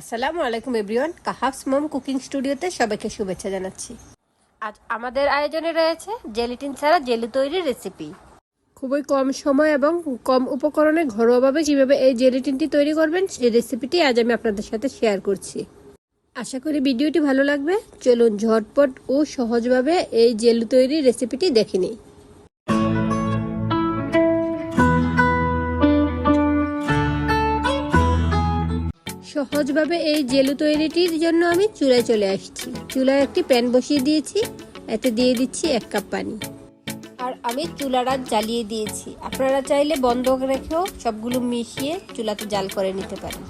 আসসালামু আলাইকুম এভরিওয়ান কাহাফস মম কুকিং স্টুডিওতে সবাইকে শুভেচ্ছা জানাচ্ছি। আজ আমাদের আয়োজনে রয়েছে জেলিটিন ছাড়া জেলি তৈরির রেসিপি খুবই কম সময় এবং কম উপকরণে ঘরোয়াভাবে কীভাবে এই জেলিটিনটি তৈরি করবেন সেই রেসিপিটি আজ আমি আপনাদের সাথে শেয়ার করছি। আশা করি ভিডিওটি ভালো লাগবে। চলুন ঝটপট ও সহজভাবে এই জেলি তৈরির রেসিপিটি দেখে নিই। সহজভাবে এই জেলু তৈরিটির জন্য আমি চুলায় চলে আসছি। চুলায় একটি প্যান বসিয়ে দিয়েছি। এতে দিয়ে দিচ্ছি এক কাপ পানি। আর আমি চুলাটা জ্বালিয়ে দিয়েছি। আপনারা চাইলে বন্ধ রেখেও সবগুলো মিশিয়ে চুলাতে জাল করে নিতে পারেন।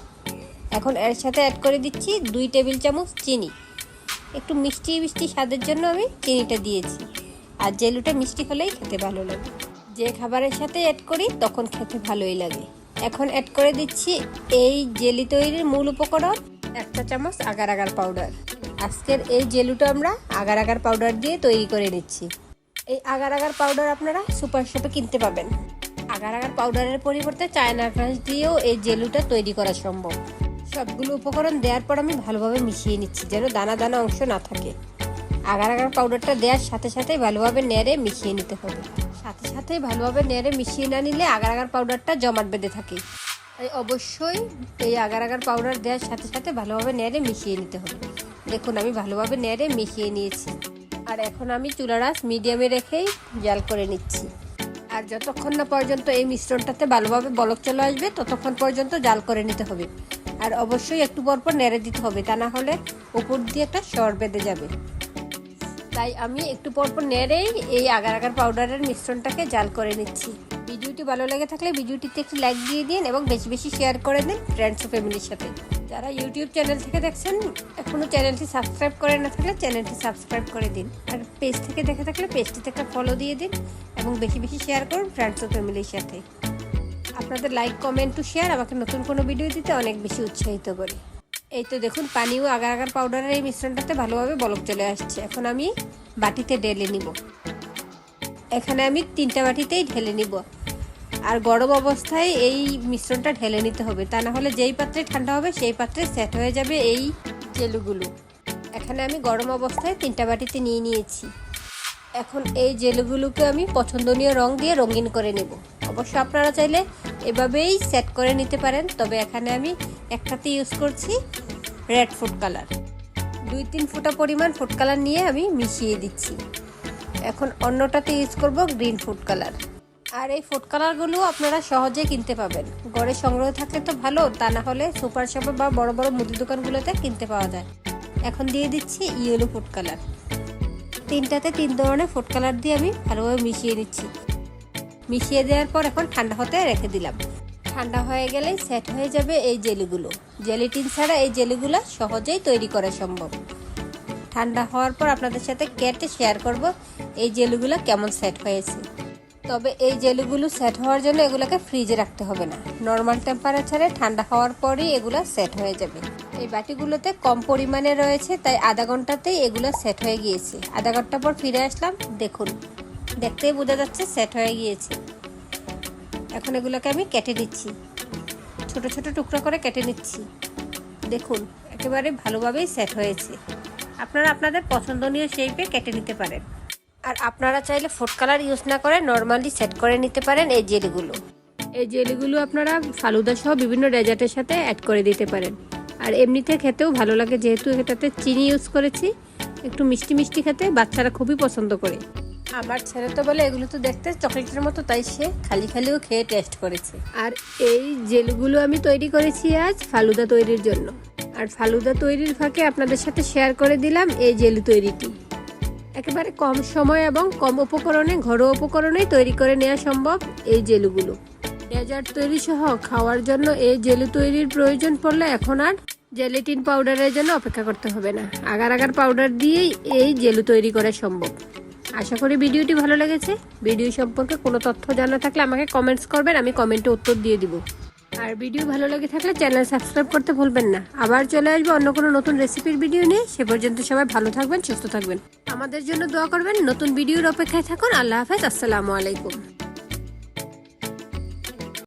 এখন এর সাথে অ্যাড করে দিচ্ছি দুই টেবিল চামচ চিনি। একটু মিষ্টি মিষ্টি স্বাদের জন্য আমি চিনিটা দিয়েছি। আর জেলুটা মিষ্টি হলেই খেতে ভালো লাগে। যে খাবারের সাথে অ্যাড করি, তখন খেতে ভালোই লাগে। এখন অ্যাড করে দিচ্ছি এই জেলি তৈরির মূল উপকরণ, একটা চামচ আগার আগার পাউডার আজকের এই জেলুটা আমরা আগার আগার পাউডার দিয়ে তৈরি করে নিচ্ছি। এই আগার আগার পাউডার আপনারা সুপার শপে কিনতে পাবেন। আগার আগার পাউডারের পরিবর্তে চায়না গ্রাস দিয়েও এই জেলুটা তৈরি করা সম্ভব। সবগুলো উপকরণ দেওয়ার পর আমি ভালোভাবে মিশিয়ে নিচ্ছি, যেন দানা দানা অংশ না থাকে। আগার আগার পাউডারটা দেওয়ার সাথে সাথে ভালোভাবে নেড়ে মিশিয়ে নিতে হবে। সাথে সাথে ভালোভাবে নেড়ে মিশিয়ে না নিলে আগার আগার পাউডারটা জমাট বেঁধে থাকে। তাই অবশ্যই এই আগার আগার পাউডার দেওয়ার সাথে সাথে ভালোভাবে নেড়ে মিশিয়ে নিতে হবে। দেখুন, আমি ভালোভাবে নেড়ে মিশিয়ে নিয়েছি। আর এখন আমি চুলার আঁচ মিডিয়ামে রেখেই জাল করে নিচ্ছি। আর যতক্ষণ না পর্যন্ত এই মিশ্রণটাতে ভালোভাবে বলক চলে আসবে, ততক্ষণ পর্যন্ত জাল করে নিতে হবে। আর অবশ্যই একটু পর পর নেড়ে দিতে হবে, তা না হলে উপর দিয়ে একটা সর বেঁধে যাবে। তাই আমি একটু পর পর নেড়েই এই আগার আগার পাউডারের মিশ্রণটাকে জাল করে নিচ্ছি। ভিডিওটি ভালো লেগে থাকলে ভিডিওটিতে একটি লাইক দিয়ে দিন এবং বেশি বেশি শেয়ার করে দিন ফ্রেন্ডস ও ফ্যামিলির সাথে। যারা ইউটিউব চ্যানেল থেকে দেখছেন, এখনও চ্যানেলটি সাবস্ক্রাইব করে না থাকলে চ্যানেলটি সাবস্ক্রাইব করে দিন। আর পেজ থেকে দেখে থাকলে পেজটিতে একটা ফলো দিয়ে দিন এবং বেশি বেশি শেয়ার করুন ফ্রেন্ডস ও ফ্যামিলির সাথে। আপনাদের লাইক কমেন্ট টু শেয়ার আমাকে নতুন কোনো ভিডিও দিতে অনেক বেশি উৎসাহিত করে। এই তো দেখুন পানি ও আগার আগার পাউডারের এই মিশ্রণটাতে ভালোভাবে বলক চলে আসছে। এখন আমি বাটিতে ঢেলে নিব। এখানে আমি তিনটা বাটিতেই ঢেলে নিব। আর গরম অবস্থায় এই মিশ্রণটা ঢেলে নিতে হবে। তা না হলে যেই পাত্রে ঠান্ডা হবে, সেই পাত্রে সেট হয়ে যাবে এই জেলুগুলো এখানে আমি গরম অবস্থায় তিনটা বাটিতে নিয়ে নিয়েছি। এখন এই জেলুগুলোকে আমি পছন্দনীয় রং দিয়ে রঙিন করে নেব। অবশ্য আপনারা চাইলে এভাবেই সেট করে নিতে পারেন, তবে এখানে আমি একটাতে ইউজ করছি রেড ফুড কালার দুই তিন ফুটা পরিমাণ ফুড কালার নিয়ে আমি মিশিয়ে দিচ্ছি। এখন অন্যটাতে ইউজ করব গ্রিন ফুড কালার আর এই ফুড কালারগুলো আপনারা সহজে কিনতে পাবেন। গড়ে সংগ্রহ থাকলে তো ভালো, তা না হলে সুপার শপে বা বড় বড় মুদি দোকানগুলোতে কিনতে পাওয়া যায়। এখন দিয়ে দিচ্ছি ইয়েলো ফুড কালার তিনটাতে তিন ধরনের ফুড কালার দিয়ে আমি ভালোভাবে মিশিয়ে নিচ্ছি। মিশিয়ে দেওয়ার পর এখন ঠান্ডা হতে রেখে দিলাম। ঠান্ডা হয়ে গেলেই সেট হয়ে যাবে এই জেলিগুলো। জেলিটিন ছাড়া এই জেলিগুলো সহজেই তৈরি করা সম্ভব। ঠান্ডা হওয়ার পর আপনাদের সাথে কেটে শেয়ার করব এই জেলিগুলো কেমন সেট হয়েছে। তবে এই জেলিগুলো সেট হওয়ার জন্য এগুলোকে ফ্রিজে রাখতে হবে না। নর্মাল টেম্পারেচারে ঠান্ডা হওয়ার পরই এগুলো সেট হয়ে যাবে। এই বাটিগুলোতে কম পরিমাণে রয়েছে, তাই আধা ঘন্টাতেই এগুলো সেট হয়ে গিয়েছে। আধা ঘণ্টা পর ফিরে আসলাম, দেখুন। দেখতেই বোঝা যাচ্ছে সেট হয়ে গিয়েছে। এখন এগুলোকে আমি কেটে নিচ্ছি। ছোট ছোট টুকরো করে কেটে নিচ্ছি। দেখুন, একেবারে ভালোভাবেই সেট হয়েছে। আপনারা আপনাদের পছন্দনীয় শেপে কেটে নিতে পারেন। আর আপনারা চাইলে ফুড কালার ইউজ না করে নর্মালি সেট করে নিতে পারেন এই জেলিগুলো এই জেলিগুলো আপনারা ফালুদা সহ বিভিন্ন ডেজার্টের সাথে অ্যাড করে দিতে পারেন। আর এমনিতে খেতেও ভালো লাগে যেহেতু এটাতে চিনি ইউজ করেছি একটু মিষ্টি মিষ্টি খেতে বাচ্চারা খুবই পছন্দ করে। আমার ছেলে তো বলে এগুলো তো দেখতে চকলেটের মতো তাই সে খালি খালিও খেয়ে টেস্ট করেছে। আর এই জেলগুলো আমি তৈরি করেছি আজ ফালুদা তৈরির জন্য। আর ফালুদা তৈরির ফাঁকে আপনাদের সাথে শেয়ার করে দিলাম এই জেলু তৈরিটি। একেবারে কম সময় এবং কম উপকরণে ঘরোয়া উপকরণেই তৈরি করে নেওয়া সম্ভব এই জেলুগুলো। ডেজার্ট তৈরি সহ খাওয়ার জন্য এই জেলু তৈরির প্রয়োজন পড়লে এখন আর জেলিটিন পাউডারের জন্য অপেক্ষা করতে হবে না। আগার আগার পাউডার দিয়েই এই জেলু তৈরি করা সম্ভব। আশা করি ভিডিওটি ভালো লেগেছে। ভিডিও সম্পর্কে কোনো তথ্য জানা থাকলে আমাকে কমেন্টস করবেন, আমি কমেন্টে উত্তর দিয়ে দিব। আর ভিডিও ভালো লেগে থাকলে চ্যানেল সাবস্ক্রাইব করতে ভুলবেন না। আবার চলে আসব অন্য কোনো নতুন রেসিপির ভিডিও নিয়ে। সে পর্যন্ত সবাই ভালো থাকবেন, সুস্থ থাকবেন। আমাদের জন্য দোয়া করবেন। নতুন ভিডিওর অপেক্ষায় থাকুন। আল্লাহ হাফেজ। আসসালামু আলাইকুম।